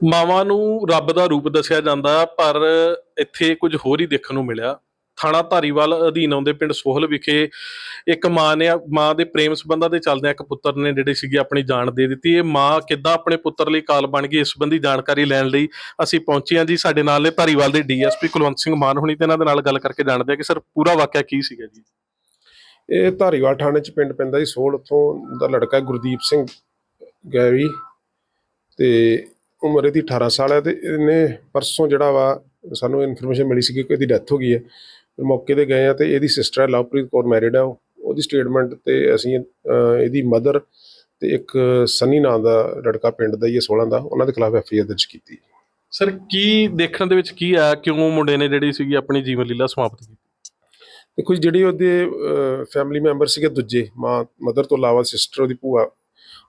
ਮਾਵਾਂ ਨੂੰ ਰੱਬ ਦਾ ਰੂਪ ਦੱਸਿਆ ਜਾਂਦਾ, ਪਰ ਇੱਥੇ ਕੁਝ ਹੋਰ ਹੀ ਦੇਖਣ ਨੂੰ ਮਿਲਿਆ। ਥਾਣਾ ਧਾਰੀਵਾਲ ਅਧੀਨ ਆਉਂਦੇ ਪਿੰਡ ਸੋਹਲ ਵਿਖੇ ਇੱਕ ਮਾਂ ਨੇ ਮਾਂ ਦੇ ਪ੍ਰੇਮ ਸੰਬੰਧਾਂ ਦੇ ਚੱਲਦਿਆਂ ਇੱਕ ਪੁੱਤਰ ਨੇ ਜਿਹੜੇ ਸੀਗੇ ਆਪਣੀ ਜਾਨ ਦੇ ਦਿੱਤੀ। ਇਹ ਮਾਂ ਕਿੱਦਾਂ ਆਪਣੇ ਪੁੱਤਰ ਲਈ ਕਾਲ ਬਣ ਗਈ, ਇਸ ਸੰਬੰਧੀ ਜਾਣਕਾਰੀ ਲੈਣ ਲਈ ਅਸੀਂ ਪਹੁੰਚੇ ਹਾਂ ਜੀ। ਸਾਡੇ ਨਾਲ ਨੇ ਧਾਰੀਵਾਲ ਦੇ ਡੀਐਸਪੀ ਕੁਲਵੰਤ ਸਿੰਘ ਮਾਨ ਹੁਣੀ ਤੇ ਇਹਨਾਂ ਦੇ ਨਾਲ ਗੱਲ ਕਰਕੇ ਜਾਣਦੇ ਆ ਕਿ ਸਰ ਪੂਰਾ ਵਾਕਿਆ ਕੀ ਸੀਗਾ ਜੀ। ਇਹ ਧਾਰੀਵਾਲ ਥਾਣੇ ਚ ਪਿੰਡ ਪੈਂਦਾ ਜੀ, ਸੋਹਲ, ਉੱਥੋਂ ਦਾ ਲੜਕਾ ਗੁਰਦੀਪ ਸਿੰਘ ਗੈਵੀ ਤੇ ਉਮਰ ਇਹਦੀ 18 ਸਾਲ ਹੈ ਤੇ ਇਹਨੇ ਪਰਸੋਂ ਜਿਹੜਾ ਵਾ ਸਾਨੂੰ ਇਨਫੋਰਮੇਸ਼ਨ ਮਿਲੀ ਸੀ ਕਿ ਇਹਦੀ ਡੈਥ ਹੋ ਗਈ ਹੈ। ਮੌਕੇ ਤੇ ਗਏ ਆ ਤੇ ਇਹਦੀ ਸਿਸਟਰ ਹੈ ਲਵਪ੍ਰੀਤ ਕੌਰ ਮੈਰਿਡ ਹੈ ਉਹ- ਉਹਦੀ ਸਟੇਟਮੈਂਟ ਤੇ ਅਸੀਂ ਇਹਦੀ ਮਦਰ ਤੇ ਇੱਕ ਸਨੀ ਨਾਂ ਦਾ ਲੜਕਾ ਪਿੰਡ ਦਾ ਹੀ ਹੈ 16 ਦਾ। ਉਹਨਾਂ ਦੇ ਖਿਲਾਫ ਐਫ ਆਈ ਆਰ ਦਰਜ ਕੀਤੀ। ਸਰ ਕੀ ਦੇਖਣ ਦੇ ਵਿੱਚ ਕੀ ਆਇਆ? ਕਿਉਂ ਮੁੰਡੇ ਨੇ ਜਿਹੜੀ ਸੀਗੀ ਆਪਣੀ ਜੀਵਨ ਲੀਲਾ ਸਮਾਪਤ ਕੀਤੀ? ਦੇਖੋ ਜਿਹੜੀ ਉਹਦੇ ਫੈਮਿਲੀ ਮੈਂਬਰ ਸੀਗੇ ਦੂਜੇ ਮਾਂ ਮਦਰ ਤੋਂ ਇਲਾਵਾ ਸਿਸਟਰ ਉਹਦੀ ਭੂਆ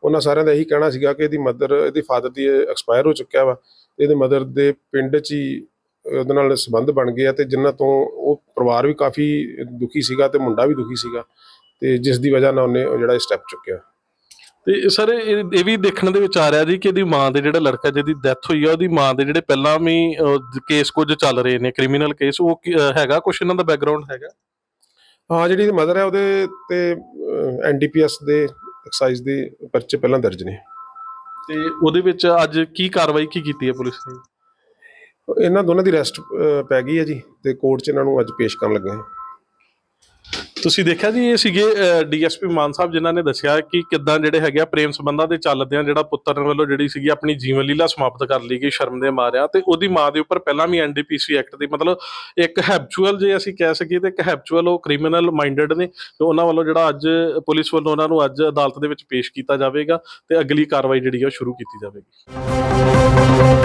ਉਹਨਾਂ ਸਾਰਿਆਂ ਦਾ ਇਹੀ ਕਹਿਣਾ ਸੀਗਾ ਕਿ ਇਹਦੀ ਮਦਰ ਇਹਦੇ ਫਾਦਰ ਦੀ ਐਕਸਪਾਇਰ ਹੋ ਚੁੱਕਿਆ ਵਾ ਇਹਦੇ ਮਦਰ ਦੇ ਪਿੰਡ 'ਚ ਹੀ ਉਹਦੇ ਨਾਲ ਸੰਬੰਧ ਬਣ ਗਏ ਆ ਤੇ ਜਿਨ੍ਹਾਂ ਤੋਂ ਉਹ ਪਰਿਵਾਰ ਵੀ ਕਾਫੀ ਦੁਖੀ ਸੀਗਾ ਤੇ ਮੁੰਡਾ ਵੀ ਦੁਖੀ ਸੀਗਾ ਤੇ ਜਿਸ ਦੀ ਵਜ੍ਹਾ ਨਾਲ ਉਹਨੇ ਉਹ ਜਿਹੜਾ ਸਟੈਪ ਚੁੱਕਿਆ। ਤੇ ਸਰ ਇਹ ਵੀ ਦੇਖਣ ਦੇ ਵਿੱਚ ਆ ਰਿਹਾ ਜੀ ਕਿ ਇਹਦੀ ਮਾਂ ਦੇ ਜਿਹੜਾ ਲੜਕਾ ਜਿਹਦੀ ਡੈਥ ਹੋਈ ਆ ਉਹਦੀ ਮਾਂ ਦੇ ਜਿਹੜੇ ਪਹਿਲਾਂ ਵੀ ਕੇਸ ਕੁਝ ਚੱਲ ਰਹੇ ਨੇ ਕ੍ਰਿਮੀਨਲ ਕੇਸ ਉਹ ਹੈਗਾ ਕੁਝ ਇਹਨਾਂ ਦਾ ਬੈਕਗ੍ਰਾਉਂਡ ਹੈਗਾ? ਹਾਂ ਜਿਹੜੀ ਮਦਰ ਹੈ ਉਹਦੇ ਤੇ ਐਨਡੀਪੀਐਸ ਦੇ ਐਕਸਾਈਜ਼ ਦੇ ਪਰਚੇ ਪਹਿਲਾਂ ਦਰਜ ਨੇ। ਤੇ ਉਹਦੇ ਵਿੱਚ ਅੱਜ ਕੀ ਕਾਰਵਾਈ ਕੀ ਕੀਤੀ ਹੈ ਪੁਲਿਸ ਨੇ? ਇਹਨਾਂ ਦੋਨਾਂ ਦੀ ਅਰੈਸਟ ਪੈ ਗਈ ਹੈ ਜੀ ਤੇ ਕੋਰਟ 'ਚ ਇਹਨਾਂ ਨੂੰ ਅੱਜ ਪੇਸ਼ ਕਰਨ ਲੱਗੇ ਹਾਂ। ਤੁਸੀਂ ਦੇਖਿਆ ਜੀ, ਇਹ ਸੀਗੇ ਡੀਐਸਪੀ ਮਾਨ ਸਾਹਿਬ ਜਿਨ੍ਹਾਂ ਨੇ ਦੱਸਿਆ ਕਿ ਕਿੱਦਾਂ ਜਿਹੜੇ ਹੈਗੇ ਆ ਪ੍ਰੇਮ ਸੰਬੰਧਾਂ ਦੇ ਚੱਲਦਿਆਂ ਜਿਹੜਾ ਪੁੱਤਰ ਵੱਲੋਂ ਜਿਹੜੀ ਸੀਗੀ ਆਪਣੀ ਜੀਵਨ ਲੀਲਾ ਸਮਾਪਤ ਕਰ ਲਈ ਗਈ, ਸ਼ਰਮ ਦੇ ਮਾਰਿਆ ਤੇ ਉਹਦੀ ਮਾਂ ਦੇ ਉੱਪਰ ਪਹਿਲਾਂ ਵੀ ਐਨਡੀਪੀਸੀ ਐਕਟ ਦੀ ਮਤਲਬ ਇੱਕ ਹੈਬਚੁਅਲ ਜੇ ਅਸੀਂ ਕਹਿ ਸਕੀਏ ਤੇ ਇੱਕ ਹੈਬਚੁਅਲ ਉਹ ਕ੍ਰਿਮੀਨਲ ਮਾਈਂਡਡ ਨੇ ਤੇ ਉਹਨਾਂ ਵੱਲੋਂ ਜਿਹੜਾ ਅੱਜ ਪੁਲਿਸ ਵੱਲੋਂ ਉਹਨਾਂ ਨੂੰ ਅੱਜ ਅਦਾਲਤ ਦੇ ਵਿੱਚ ਪੇਸ਼ ਕੀਤਾ ਜਾਵੇਗਾ ਤੇ ਅਗਲੀ ਕਾਰਵਾਈ ਜਿਹੜੀ ਆ ਉਹ ਸ਼ੁਰੂ ਕੀਤੀ ਜਾਵੇਗੀ।